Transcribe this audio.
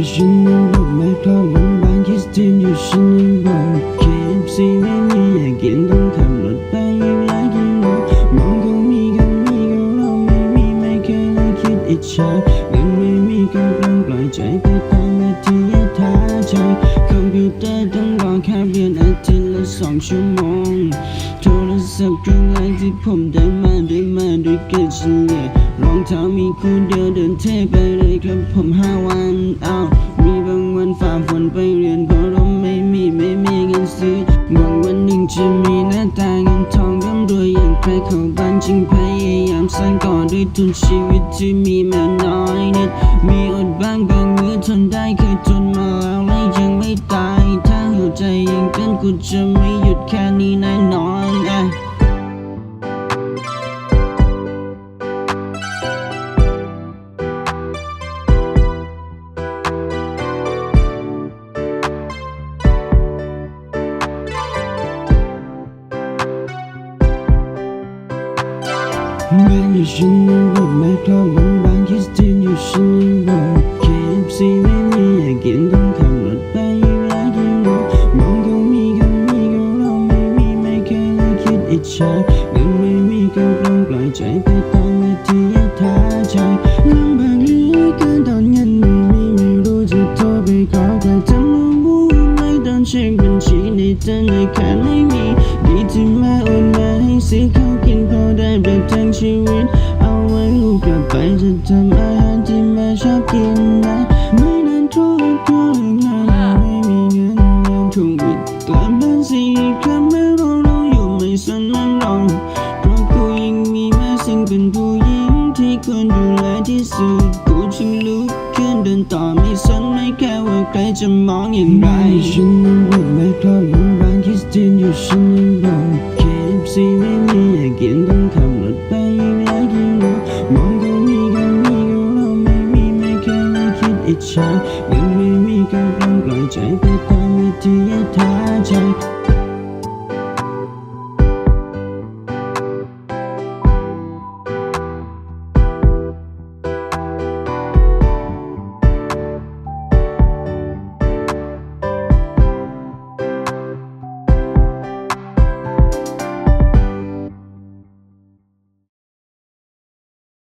มีฉันในรถไม่คลอดลงบางคิสตินอยู่ฉันในรถ KFC ไม่มีอยากกินต้องขับรถไปอีกหลายกิโลมองเขามีกันมีก็เราไม่มีไม่เคยเลยคิดอิจฉาเงินไม่มีก็ต้องปล่อยใจไปตามนาทีท้าใจคอมพิวเตอร์ต้องรอแค่เรียนอาทิตย์ละสองชั่วโมงโทรศัพท์เครื่องแรกที่ผมได้มาได้มาด้วยกันเฉลี่ยรองเท้ามีคู่เดียวเดินเทไปเลยครับผมห้าวันอ้าว มีหน้าตาเงินทองร่ำรวยอย่างใครเขาบ้านจึงพยายามสร้างก่อนด้วยทุนชีวิตที่มีมาน้อยนิด มีอดบ้างบางมื้อทนได้เคยทนมาแล้วและยังไม่ตาย ถ้าหัวใจยังเต้นกูจะไม่หยุดแค่นี้นะ แม่อยู่ฉันในรถไม่คลอดลงบางคิสตินอยู่ฉันในรถ KFC ไม่มีอยากกินต้องขับรถไปอีกหลายกิโลมองเขามีกันมีก็เราไม่มีไม่เคยเลยคิดอิจฉาเงินไม่มีก็ต้องปล่อยใจไปตามวิธีท้าใจลำบากเหลือเกินตอนเงินไม่มีไม่รู้จะโทรไปขอใครทำรู้วุ่นไม่ตอนเช็คบัญชีในธนาคารไม่มีดีที่แม่โอนมาให้ซื้อข้ ชีวิต เอาไว้ลูกกลับไปจะทำอาหารที่แม่ชอบกินนะไม่นานทษก็งานไม่มีเงินงานถูกบิดกลับบ้านสี่ครั้งไม่รอเราอยู่ไม่สนมันรองเพราะกูยังมีแม่ซึ่งเป็นผู้หญิงที่ควรดูแลที่สุดกูจึงลุกขึ้นเดินต่อไม่สนไม่แค่ว่าใครจะมองอย่างไรฉันนั้นไม่คลอดลงบางคิสตินอยู่ฉันนั้นรถ KFC ไม่มีอยากกินต้อง อิจฉายังไม่มีก็ต้องปล่อยใจไปตามวิธีท้าใจ